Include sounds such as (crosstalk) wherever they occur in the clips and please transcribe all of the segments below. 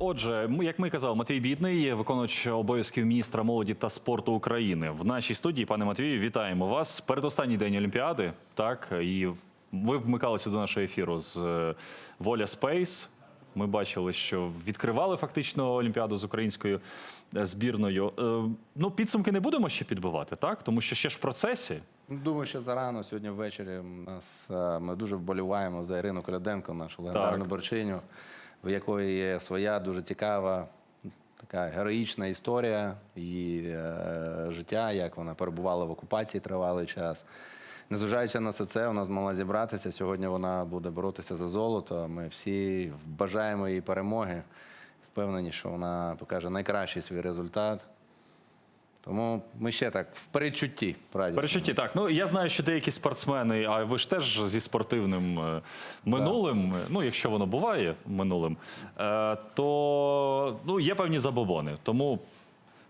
Отже, як ми казали, Матвій Бідний, виконувач обов'язків міністра молоді та спорту України. В нашій студії, пане Матвію, вітаємо вас. Передостанній день Олімпіади. Так, і ви вмикалися до нашого ефіру з е, Воля Спейс. Ми бачили, що відкривали фактично Олімпіаду з українською е, збірною. Е, Ну, підсумки не будемо ще підбивати, так? Тому що ще ж в процесі. Думаю, що зарано сьогодні ввечері нас ми дуже вболіваємо за Ірину Коляденко, нашу легендарну борчиню, в якої є своя дуже цікава. Така героїчна історія її е, життя, як вона перебувала в окупації тривалий час. Незважаючи на все це, вона змогла зібратися. Сьогодні вона буде боротися за золото. Ми всі бажаємо їй перемоги. Впевнені, що вона покаже найкращий свій результат. Тому ми ще так в передчутті. радісному. Перечутті, так. Ну я знаю, що деякі спортсмени, а ви ж теж зі спортивним е, минулим, ну якщо воно буває минулим, е, то ну, є певні забобони. Тому,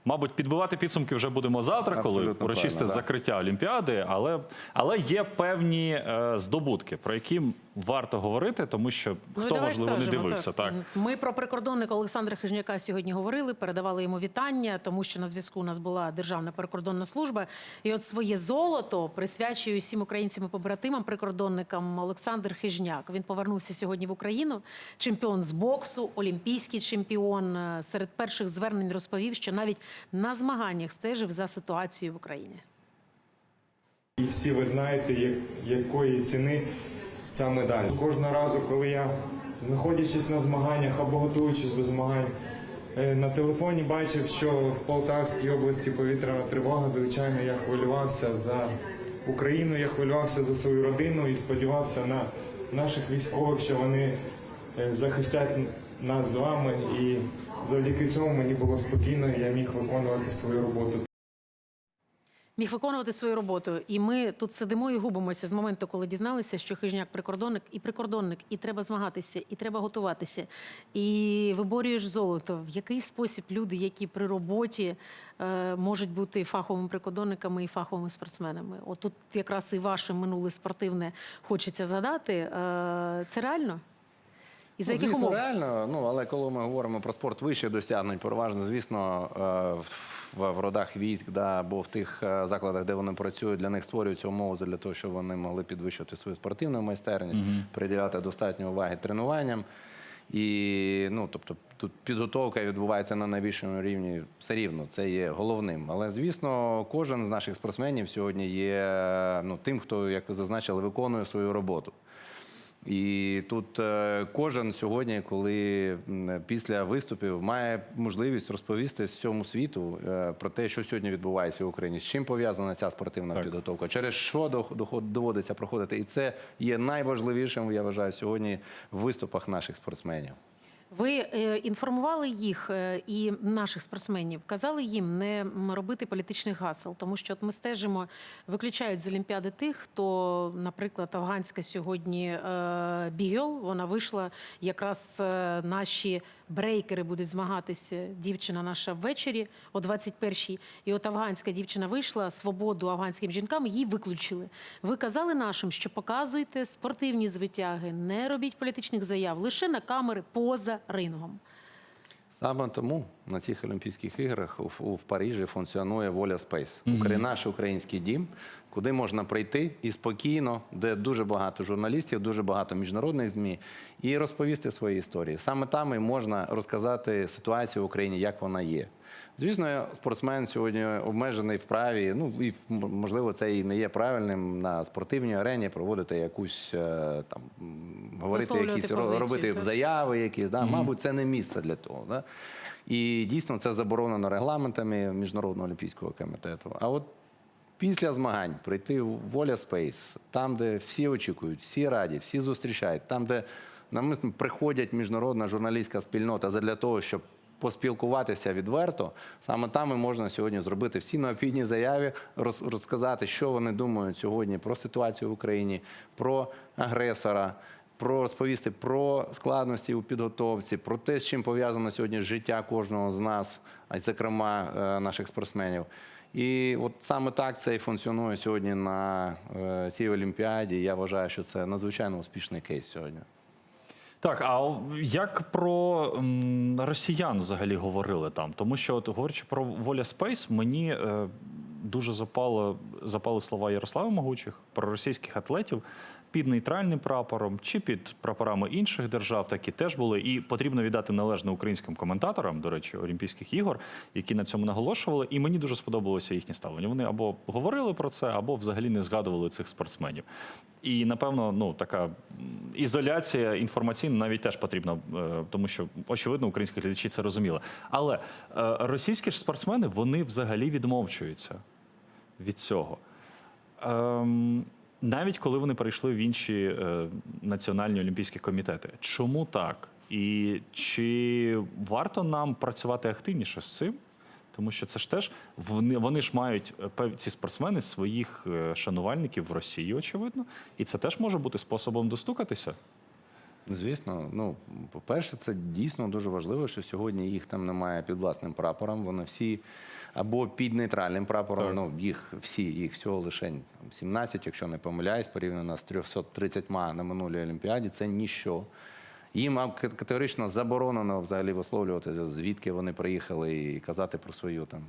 мабуть, підбивати підсумки вже будемо завтра, коли Абсолютно урочисте правильно, да. закриття Олімпіади. Але, але є певні е, здобутки, про які варто говорити, тому що Ну, хто можливо не дивився. Так. Ми про прикордонника Олександра Хижняка сьогодні говорили, передавали йому вітання, тому що на зв'язку у нас була Державна прикордонна служба. І от своє золото присвячує всім українцям і побратимам, прикордонникам Олександр Хижняк. Він повернувся сьогодні в Україну. Чемпіон з боксу, олімпійський чемпіон. Е, Серед перших звернень розповів, що навіть на змаганнях стежив за ситуацією в Україні. І всі ви знаєте, як, якої ціни ця медаль. Кожного разу, коли я, знаходячись на змаганнях або готуючись до змагань, е, на телефоні бачив, що в Полтавській області повітряна тривога, звичайно, я хвилювався за Україну, я хвилювався за свою родину і сподівався на наших військових, що вони е, захистять нас з вами. І завдяки цьому мені було спокійно, і я міг виконувати свою роботу міг виконувати свою роботу. І ми тут сидимо і губимося з моменту, коли дізналися, що хижняк прикордонник і прикордонник, і треба змагатися, і треба готуватися. І виборюєш золото. В який спосіб люди, які при роботі е, можуть бути фаховими прикордонниками і фаховими спортсменами? От тут якраз і ваше минуле спортивне хочеться згадати. Е, це реально? І за Ну, яких звісно, умов? реально. Ну але коли ми говоримо про спорт вищих досягнень, переважно, звісно, е, в, в родах військ, да, або в тих е, закладах, де вони працюють, для них створюються умови для того, щоб вони могли підвищувати свою спортивну майстерність, приділяти достатньо уваги тренуванням. І ну, тобто, тут підготовка відбувається на найвищому рівні все рівно, це є головним. Але звісно, кожен з наших спортсменів сьогодні є ну, тим, хто, як ви зазначили, виконує свою роботу. І тут е, кожен сьогодні, коли після виступів має можливість розповісти всьому світу е, про те, що сьогодні відбувається в Україні, з чим пов'язана ця спортивна Так. підготовка, через що доводиться проходити. І це є найважливішим, я вважаю, сьогодні в виступах наших спортсменів. Ви е, інформували їх е, і наших спортсменів, казали їм не робити політичних гасел, тому що от ми стежимо, виключають з Олімпіади тих, хто, наприклад, афганська сьогодні е, Бігьол, вона вийшла якраз наші брейкери будуть змагатися. Дівчина наша ввечері о 21-й. І от афганська дівчина вийшла свободу афганським жінкам. Її виключили. Ви казали нашим, що показуйте спортивні звитяги, не робіть політичних заяв лише на камери поза рингом. Саме тому на цих Олімпійських іграх у, у- в Парижі функціонує Воля Спейс. Украї- наш український дім, куди можна прийти і спокійно, де дуже багато журналістів, дуже багато міжнародних змі, і розповісти свої історії. Саме там і можна розказати ситуацію в Україні, як вона є. Звісно, спортсмен сьогодні обмежений в праві. Ну і можливо, це і не є правильним на спортивній арені проводити якусь е, там говорити якісь позицію, робити так. заяви, якісь да мабуть, це не місце для того. Да? І дійсно це заборонено регламентами міжнародного олімпійського комітету. А от після змагань прийти в Воля Спейс, там, де всі очікують, всі раді, всі зустрічають, там, де намисно приходять міжнародна журналістська спільнота задля того, щоб поспілкуватися відверто, саме там і можна сьогодні зробити всі необхідні заяви, роз- розказати, що вони думають сьогодні про ситуацію в Україні, про агресора. Про розповісти про складності у підготовці, про те, з чим пов'язано сьогодні життя кожного з нас, а зокрема е, наших спортсменів. І от саме так це і функціонує сьогодні на е, цій олімпіаді. Я вважаю, що це надзвичайно успішний кейс сьогодні. Так, а як про росіян взагалі говорили там? Тому що, от, говорячи про Воля Спейс, мені е, дуже запало, запали слова Ярослава Могучих про російських атлетів під нейтральним прапором чи під прапорами інших держав, такі теж були. І потрібно віддати належне українським коментаторам, до речі, Олімпійських ігор, які на цьому наголошували. І мені дуже сподобалося їхнє ставлення. Вони або говорили про це, або взагалі не згадували цих спортсменів. І напевно, ну така ізоляція інформаційна навіть теж потрібна, е, тому що очевидно українські глядачі це розуміли. Але е, російські ж спортсмени вони взагалі відмовчуються від цього. Ем, навіть коли вони перейшли в інші е, національні олімпійські комітети. Чому так? І чи варто нам працювати активніше з цим? Тому що це ж теж вони, вони ж мають е, ці спортсмени своїх е, шанувальників в Росії, очевидно, і це теж може бути способом достукатися. Звісно, ну по-перше, це дійсно дуже важливо, що сьогодні їх там немає під власним прапором. Вони всі або під нейтральним прапором. Так. Ну їх всі, їх всього лише 17, якщо не помиляюсь, порівняно з 330 на минулій олімпіаді. Це ніщо. Їм категорично заборонено взагалі висловлюватися, звідки вони приїхали, і казати про свою там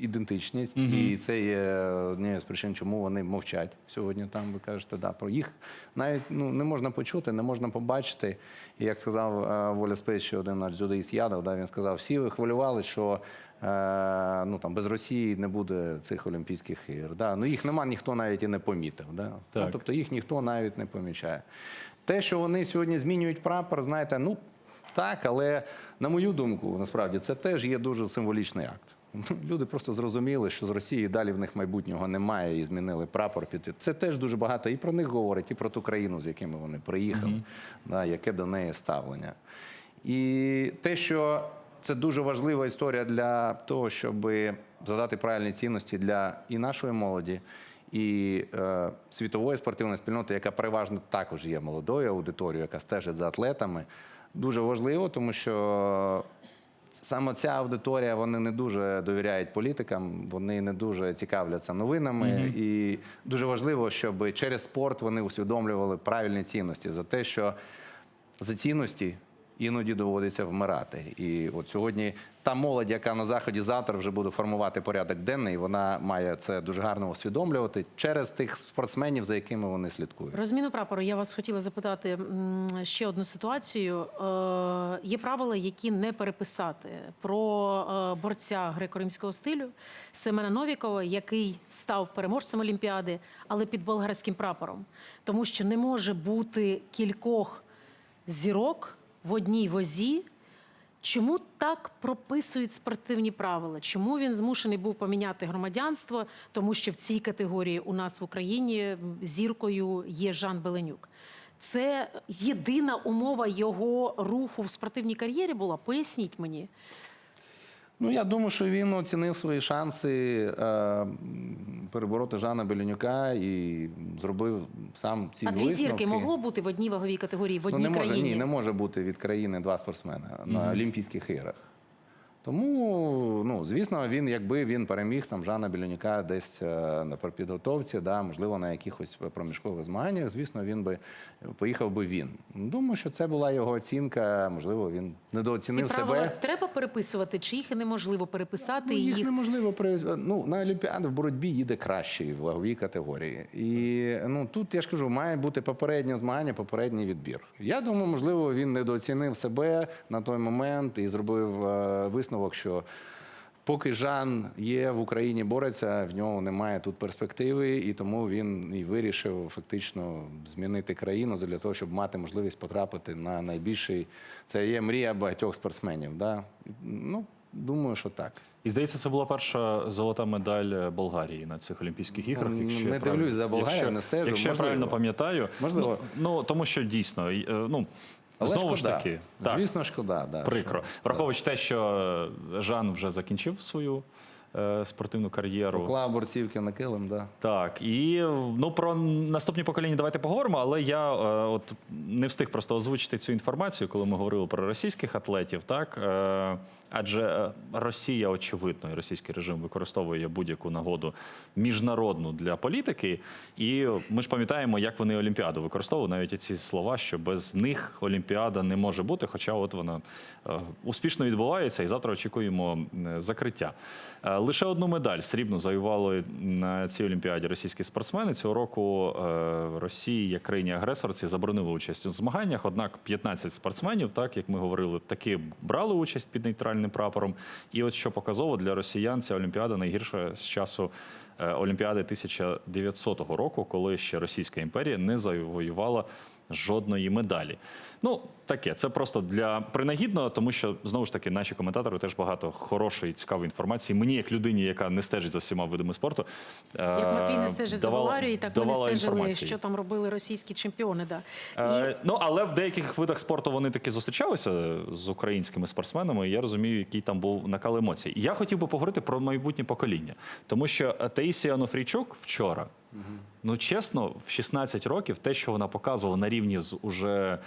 ідентичність. І це є однією з причин, чому вони мовчать сьогодні. Там ви кажете, да, про їх навіть ну не можна почути, не можна побачити. І як сказав е, Воля Спейс, один наш дзюдоїст Ядов, да, він сказав, всі ви хвилювали, що. Е, ну там без Росії не буде цих Олімпійських ігор. Да? Ну їх нема, ніхто навіть і не помітив. Да? Ну, тобто їх ніхто навіть не помічає. Те, що вони сьогодні змінюють прапор, знаєте, ну так, але на мою думку, насправді це теж є дуже символічний акт. (laughs) Люди просто зрозуміли, що з Росії далі в них майбутнього немає і змінили прапор під. Це теж дуже багато і про них говорить, і про ту країну, з якими вони приїхали, да, яке до неї ставлення. І те, що це дуже важлива історія для того, щоб задати правильні цінності для і нашої молоді, і е, світової спортивної спільноти, яка переважно також є молодою аудиторією, яка стежить за атлетами. Дуже важливо, тому що саме ця аудиторія вони не дуже довіряють політикам, вони не дуже цікавляться новинами. І дуже важливо, щоб через спорт вони усвідомлювали правильні цінності за те, що за цінності іноді доводиться вмирати. І от сьогодні та молодь, яка на заході завтра вже буде формувати порядок денний, вона має це дуже гарно усвідомлювати через тих спортсменів, за якими вони слідкують. Про зміну прапору я вас хотіла запитати ще одну ситуацію. Е, Є правила, які не переписати про е, борця греко-римського стилю Семена Новікова, який став переможцем Олімпіади, але під болгарським прапором, тому що не може бути кількох зірок в одній возі. Чому так прописують спортивні правила? Чому він змушений був поміняти громадянство? Тому що в цій категорії у нас в Україні зіркою є Жан Беленюк. Це єдина умова його руху в спортивній кар'єрі була. Поясніть мені. Ну я думаю, що він оцінив свої шанси е, перебороти Жана Белінюка і зробив сам ці А дві висновки. зірки могло бути в одній ваговій категорії, в Ну, не країні? може, ні, не може бути від країни два спортсмена на Олімпійських іграх. Тому, ну, звісно, він, якби він переміг там Жана Білянюка десь е, на підготовці, да, можливо, на якихось проміжкових змаганнях, звісно, він би поїхав би він. Думаю, що це була його оцінка. Можливо, він Ці недооцінив правила себе. треба переписувати, чи їх неможливо переписати? Ну, їх їх неможливо при ну на Олімпіаду в боротьбі їде кращий в ваговій категорії. І ну тут я ж кажу, має бути попереднє змагання, попередній відбір. Я думаю, можливо, він недооцінив себе на той момент і зробив е, висновок, що. Поки Жан є в Україні, бореться, в нього немає тут перспективи, і тому він і вирішив фактично змінити країну для того, щоб мати можливість потрапити на найбільший. Це є мрія багатьох спортсменів. Да? Ну, думаю, що так. І здається, це була перша золота медаль Болгарії на цих Олімпійських іграх. Якщо не дивлюсь за Болгарією, якщо- не стежу. Якщо я правильно пам'ятаю, Можливо. Ну, ну тому що дійсно, е, ну Але знову шкода. ж таки, так, Звісно, шкода. Да, прикро. що- Враховуючи те, що Жан вже закінчив свою е, спортивну кар'єру. Поклав борцівки на килим, да. Так, і ну про наступні покоління давайте поговоримо, але я е, от не встиг просто озвучити цю інформацію, коли ми говорили про російських атлетів. Так е, адже е, Росія, очевидно, і російський режим використовує будь-яку нагоду міжнародну для політики. І ми ж пам'ятаємо, як вони Олімпіаду використовували, навіть ці слова, що без них Олімпіада не може бути. Хоча от вона е, успішно відбувається, і завтра очікуємо закриття. Е, Лише одну медаль срібну завоювали на цій олімпіаді російські спортсмени. Цього року Росії, як країні агресорці, заборонили участь у змаганнях. Однак 15 спортсменів, так як ми говорили, таки брали участь під нейтральним прапором. І от що показово для росіян, ця олімпіада найгірша з часу. е, Олімпіади 1900 року, коли ще Російська імперія не завоювала жодної медалі. Ну, таке, це просто для принагідного, тому що знову ж таки наші коментатори теж багато хорошої, цікавої інформації. Мені, як людині, яка не стежить за всіма видами спорту, е, Як Матвій не стежить за Болгарією, так ми не стежили, що там робили російські чемпіони. Да. Е, ну, але в деяких видах спорту вони таки зустрічалися з українськими спортсменами. і Я розумію, який там був накал емоцій. Я хотів би поговорити про майбутнє покоління, тому що Таїсія Анофрійчук вчора, ну чесно, в 16 років те, що вона показувала на рівні з уже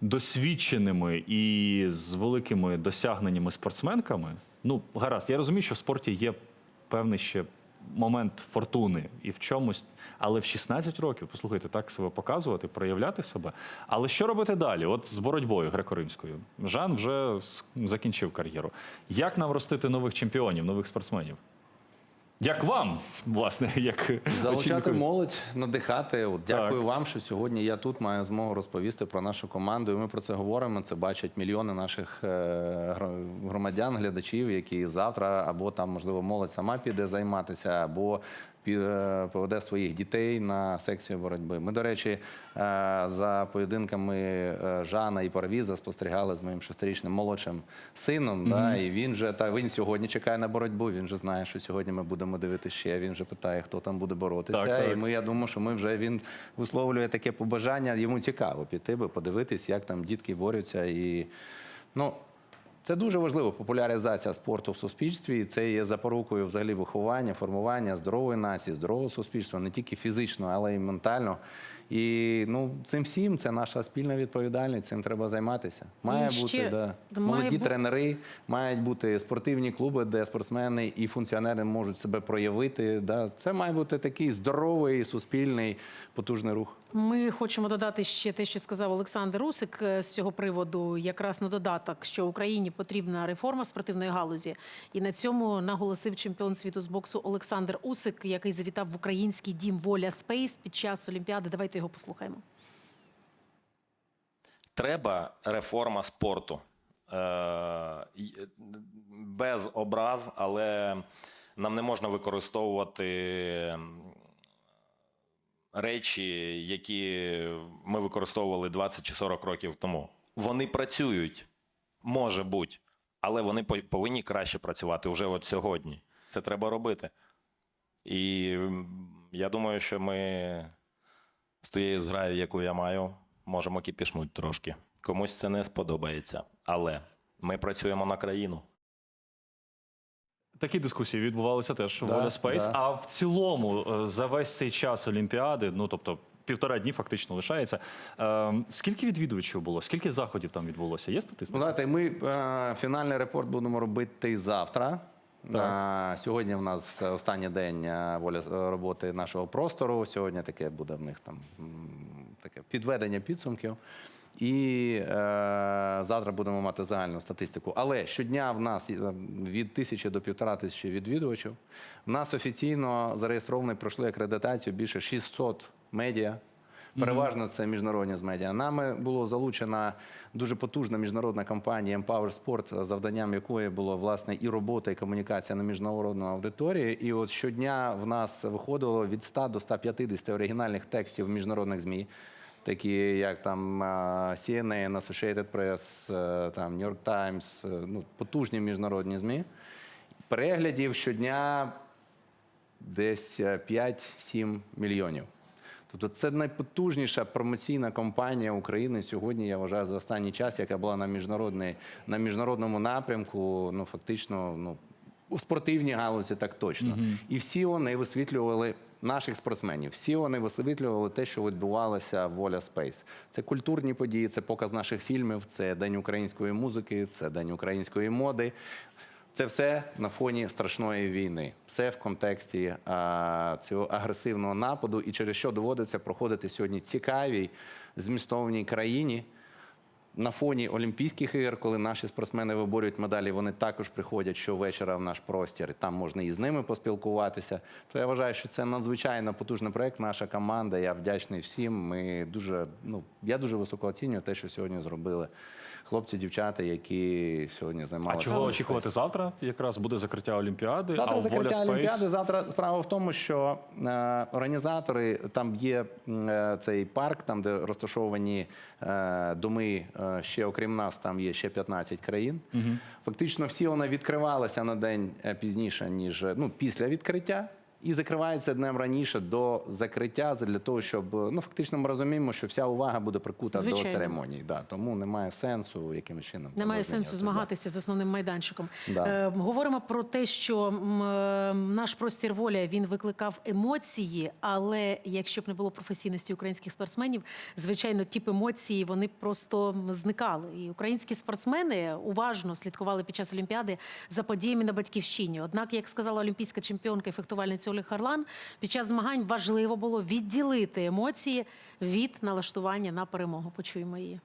досвідченими і з великими досягненнями спортсменками. Ну, гаразд, я розумію, що в спорті є певний ще момент фортуни і в чомусь, але в 16 років, послухайте, так себе показувати, проявляти себе. Але що робити далі? От з боротьбою греко-римською. Жан вже закінчив кар'єру. Як нам ростити нових чемпіонів, нових спортсменів? Як вам, власне, (laughs) як Залучати молодь, надихати. От, дякую Так. вам, що сьогодні я тут маю змогу розповісти про нашу команду. І ми про це говоримо. Це бачать мільйони наших е, громадян, глядачів, які завтра або там, можливо, молодь сама піде займатися, або поведе своїх дітей на секцію боротьби. Ми, до речі, е, за поєдинками е, Жана і Парвіза спостерігали з моїм шестирічним молодшим сином. Да, і він же та він сьогодні чекає на боротьбу. Він же знає, що сьогодні ми будемо дивитися ще. Він вже питає, хто там буде боротися. Так, так. І ми, я думаю, що ми вже він висловлює таке побажання. Йому цікаво піти би, подивитись, як там дітки борються. І ну. Це дуже важливо. Популяризація спорту в суспільстві. І це є запорукою взагалі виховання, формування здорової нації, здорового суспільства, не тільки фізично, але й ментально. І ну цим всім це наша спільна відповідальність. Цим треба займатися. Має І бути ще да. має молоді бу- тренери, мають бути спортивні клуби, де спортсмени і функціонери можуть себе проявити. Да. Це має бути такий здоровий, суспільний, потужний рух. Ми хочемо додати ще те, що сказав Олександр Усик е, з цього приводу, якраз на додаток, що Україні потрібна реформа спортивної галузі. І на цьому наголосив чемпіон світу з боксу Олександр Усик, який завітав в український дім Воля Спейс під час Олімпіади. Давайте його послухаємо. Треба реформа спорту. Е, без образ, але нам не можна використовувати речі, які ми використовували 20 чи 40 років тому. Вони працюють, може бути, але вони повинні краще працювати вже от сьогодні. Це треба робити. І я думаю, що ми з тією зграєю, яку я маю, можемо кіпішнути трошки. Комусь це не сподобається. Але ми працюємо на країну. Такі дискусії відбувалися теж в Да, Воля Спейс. да. А в цілому, е, за весь цей час Олімпіади, ну тобто півтора дні фактично лишається. Е, скільки відвідувачів було? Скільки заходів там відбулося? Є Ну, статистика? знаєте, ми е, фінальний репорт будемо робити завтра. Е, сьогодні в нас останній день е, воля е, роботи нашого простору. Сьогодні таке буде в них там таке підведення підсумків. І е, завтра будемо мати загальну статистику. Але щодня в нас е, від тисячі до півтора тисячі відвідувачів. В нас офіційно зареєстровані пройшли акредитацію більше 600 медіа. Переважно це міжнародні з медіа. Нами було залучена дуже потужна міжнародна компанія Empower Sport, завданням якої було власне і робота, і комунікація на міжнародну аудиторію. І от щодня в нас виходило від 100 до 150 оригінальних текстів міжнародних змі. Такі як там е, CNN, Associated Press, е, там New York Times, е, ну потужні міжнародні змі. Переглядів щодня десь е, 5-7 мільйонів. Тобто це найпотужніша промоційна кампанія України сьогодні, я вважаю, за останній час, яка була на, міжнародній, на міжнародному напрямку. Ну, фактично, ну, у спортивній галузі, так точно. І всі вони висвітлювали наших спортсменів. Всі вони висвітлювали те, що відбувалося в Воля Спейс. Це культурні події, це показ наших фільмів, це день української музики, це день української моди. Це все на фоні страшної війни, все в контексті а, цього агресивного нападу, і через що доводиться проходити сьогодні цікавій змістовній країні. На фоні Олімпійських ігор, коли наші спортсмени виборюють медалі, вони також приходять щовечора в наш простір. Там можна і з ними поспілкуватися. То я вважаю, що це надзвичайно потужний проект. Наша команда. Я вдячний всім. Ми дуже ну я дуже високо оцінюю те, що сьогодні зробили хлопці, дівчата, які сьогодні А чого очікувати завтра? Якраз буде закриття Олімпіади. а Завтра в закриття Space- Олімпіади. Завтра справа в тому, що е, організатори там є е, цей парк, там де розташовані е, доми. е, ще окрім нас, там є ще 15 країн. Фактично, всі вони відкривалися на день е, пізніше, ніж е, ну після відкриття. І закривається днем раніше до закриття для того, щоб ну фактично ми розуміємо, що вся увага буде прикута Звичайно. до церемонії. Да, тому немає сенсу якимось чином. Немає сенсу да. змагатися з основним майданчиком. Да. Е, говоримо про те, що м, е, наш простір воля він викликав емоції, але якщо б не було професійності українських спортсменів, звичайно, ті емоції вони просто зникали. І українські спортсмени уважно слідкували під час Олімпіади за подіями на батьківщині. Однак, як сказала олімпійська чемпіонка і фехтувальниця Оля Харлан, під час змагань важливо було відділити емоції від налаштування на перемогу. Почуємо її.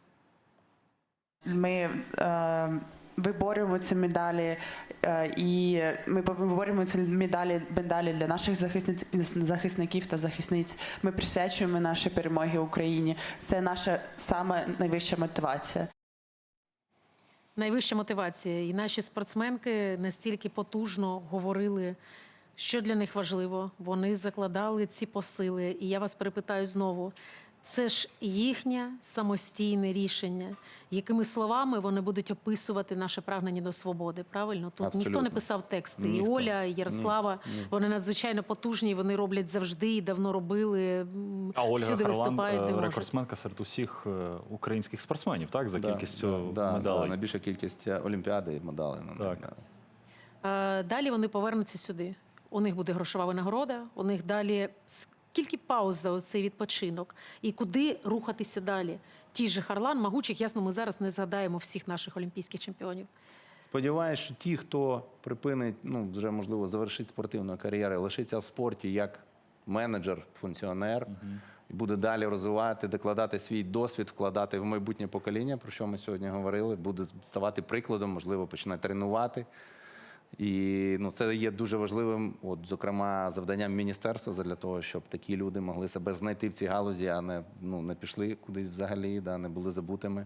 Ми е, виборюємо ці медалі, е, і ми виборюємо ці медалі, медалі для наших захисниць, захисників та захисниць. Ми присвячуємо наші перемоги Україні. Це наша саме найвища мотивація. Найвища мотивація. І наші спортсменки настільки потужно говорили, що для них важливо. Вони закладали ці посили. І я вас перепитаю знову: це ж їхнє самостійне рішення, якими словами вони будуть описувати наше прагнення до свободи. Правильно? Тут ніхто не писав тексти. І Оля, і Ярослава, вони надзвичайно потужні. Вони роблять завжди і давно робили. А Ольга всюди Харлан виступають, е, рекордсменка серед усіх е, українських спортсменів, так? За Да, кількістю да, да, медалей. Да, найбільша кількість е, олімпіади і медалей. ну, Так. Далі вони повернуться сюди. У них буде грошова винагорода. У них далі скільки пауз за цей відпочинок і куди рухатися далі. Ті ж Харлан, Магучих, ясно, ми зараз не згадаємо всіх наших олімпійських чемпіонів. Сподіваюсь, що ті, хто припинить, ну вже можливо завершить спортивну кар'єру, лишиться в спорті як менеджер, функціонер, і буде далі розвивати, докладати свій досвід, вкладати в майбутнє покоління, про що ми сьогодні говорили, буде ставати прикладом, можливо, почне тренувати. І ну, це є дуже важливим, от, зокрема, завданням міністерства для того, щоб такі люди могли себе знайти в цій галузі, а не, ну, не пішли кудись взагалі, да, не були забутими.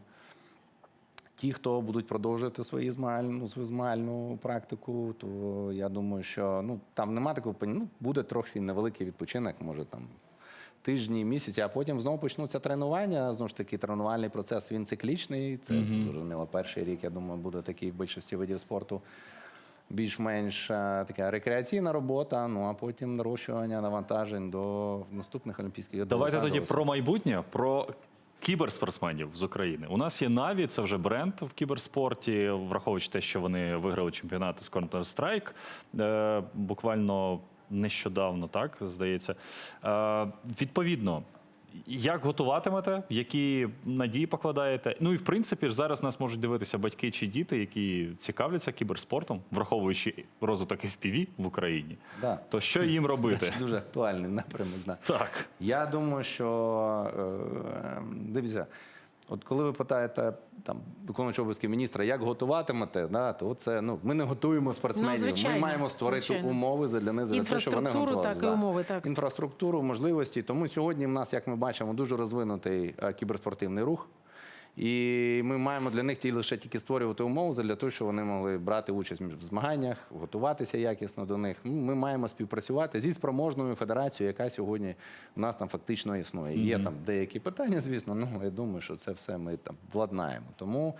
Ті, хто будуть продовжувати свої змагальну, свою змагальну практику, то я думаю, що ну, там нема такого ну, буде трохи невеликий відпочинок, може там тижні, місяці, а потім знову почнуться тренування. Знову ж таки, тренувальний процес він циклічний. Це зрозуміло. Перший рік, я думаю, буде такий в більшості видів спорту. Більш-менш е, така рекреаційна робота, ну а потім нарощування навантажень до наступних олімпійських Давайте тоді про майбутнє, про кіберспортсменів з України. У нас є Наві, це вже бренд в кіберспорті, враховуючи те, що вони виграли чемпіонати з Counter-Strike е, буквально нещодавно, так здається. Е, відповідно. Як готуватимете, які надії покладаєте? Ну і в принципі ж зараз нас можуть дивитися батьки чи діти, які цікавляться кіберспортом, враховуючи розвиток FPV в Україні. Да. То що їм робити? (laughs) Дуже актуальний напрямок. Да. Так. Я думаю, що е, дивіться, от коли ви питаєте там виконуючого обов'язки міністра, як готуватимете, да, то це ну ми не готуємо спортсменів. Ну, звичайно, ми маємо створити звичайно. умови для них за того, що вони готували готувалися. так, і умови, так. Інфраструктуру, можливості. Тому сьогодні в нас, як ми бачимо, дуже розвинутий е, кіберспортивний рух. І ми маємо для них ті лише тільки створювати умови для того, щоб вони могли брати участь в змаганнях, готуватися якісно до них. Ну, Ми маємо співпрацювати зі спроможною федерацією, яка сьогодні у нас там фактично існує. Є там деякі питання, звісно. Ну я думаю, що це все ми там владнаємо. Тому.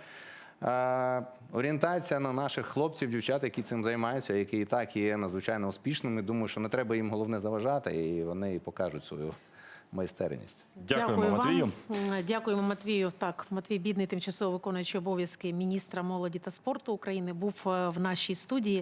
Орієнтація на наших хлопців, дівчат, які цим займаються, які і так є надзвичайно успішними. Думаю, що не треба їм головне заважати, і вони покажуть свою майстерність. Дякуємо, Дякую Матвію. Вам. Дякуємо Матвію. Так, Матвій Бідний, тимчасово виконуючий обов'язки міністра молоді та спорту України, був е, в нашій студії.